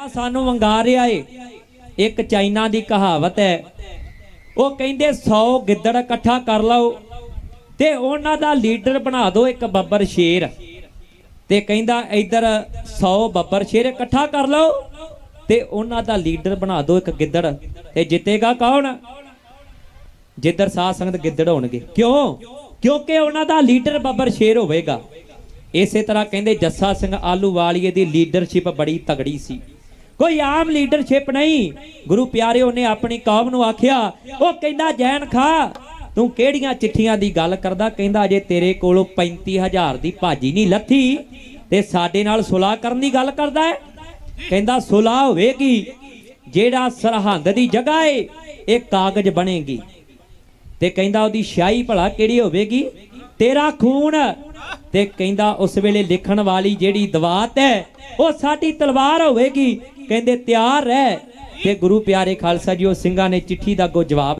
ਆ ਸਾਨੂੰ ਵੰਗਾ ਰਿਹਾ ਏ। ਇੱਕ ਚਾਈਨਾ ਦੀ ਕਹਾਵਤ ਹੈ। ਉਹ ਕਹਿੰਦੇ 100 ਗਿੱਦੜ ਇਕੱਠਾ ਕਰ ਲਓ ਤੇ ਉਹਨਾਂ ਦਾ ਲੀਡਰ ਬਣਾ ਦਿਓ ਇੱਕ ਬੱਬਰ ਸ਼ੇਰ। ਤੇ ਕਹਿੰਦਾ, ਇੱਧਰ 100 ਬੱਬਰ ਸ਼ੇਰ ਇਕੱਠਾ ਕਰ ਲਓ ਤੇ ਉਹਨਾਂ ਦਾ ਲੀਡਰ ਬਣਾ ਦਿਓ ਇੱਕ ਗਿੱਦੜ। ਤੇ ਜਿੱਤੇਗਾ ਕੌਣ? ਜਿੱਧਰ ਸਾਧ ਸੰਗਤ ਗਿੱਦੜ ਹੋਣਗੇ। ਕਿਉਂ? ਕਿਉਂਕਿ ਉਹਨਾਂ ਦਾ ਲੀਡਰ ਬੱਬਰ ਸ਼ੇਰ ਹੋਵੇਗਾ। ਇਸੇ ਤਰ੍ਹਾਂ ਕਹਿੰਦੇ, ਜੱਸਾ ਸਿੰਘ ਆਲੂ ਵਾਲੀਏ ਦੀ ਲੀਡਰਸ਼ਿਪ ਬੜੀ ਤਗੜੀ ਸੀ। ਕੋਈ ਆਮ ਲੀਡਰਸ਼ਿਪ ਨਹੀਂ। ਗੁਰੂ ਪਿਆਰਿਓ ਨੇ ਆਪਣੀ ਕੌਮ ਨੂੰ ਆਖਿਆ, ਉਹ ਕਹਿੰਦਾ, ਜੈਨ ਖਾ, ਤੂੰ ਕਿਹੜੀਆਂ ਚਿੱਠੀਆਂ ਦੀ ਗੱਲ ਕਰਦਾ? ਕਹਿੰਦਾ ਜੇ ਤੇਰੇ ਕੋਲੋਂ 35000 ਦੀ ਭਾਜੀ ਨਹੀਂ ਲੱਥੀ ਤੇ ਸਾਡੇ ਨਾਲ ਸੁਲਾਹ ਕਰਨ ਦੀ ਗੱਲ ਕਰਦਾ ਹੈ? ਕਹਿੰਦਾ, ਸੁਲਾਹ ਹੋਵੇਗੀ। ਜਿਹੜਾ ਸਰਹੰਦ ਦੀ ਜਗ੍ਹਾ ਏ, ਇਹ ਕਾਗਜ਼ ਬਣੇਗੀ। ਤੇ ਕਹਿੰਦਾ, ਉਹਦੀ ਸ਼ਾਹੀ ਭਲਾ ਕਿਹੜੀ ਹੋਵੇਗੀ? ਤੇਰਾ ਖੂਨ। ਤੇ ਕਹਿੰਦਾ, ਉਸ ਵੇਲੇ ਲਿਖਣ ਵਾਲੀ ਜਿਹੜੀ ਦਵਾਤ ਹੈ, ਉਹ ਸਾਡੀ ਤਲਵਾਰ ਹੋਵੇਗੀ। ਕਹਿੰਦੇ ਤਿਆਰ ਰਹਿ। ਤੇ ਗੁਰੂ ਪਿਆਰੇ ਖਾਲਸਾ ਜੀ ਉਹ ਸਿੰਘਾਂ ਨੇ ਚਿੱਠੀ ਦਾ ਅੱਗੋਂ ਜਵਾਬ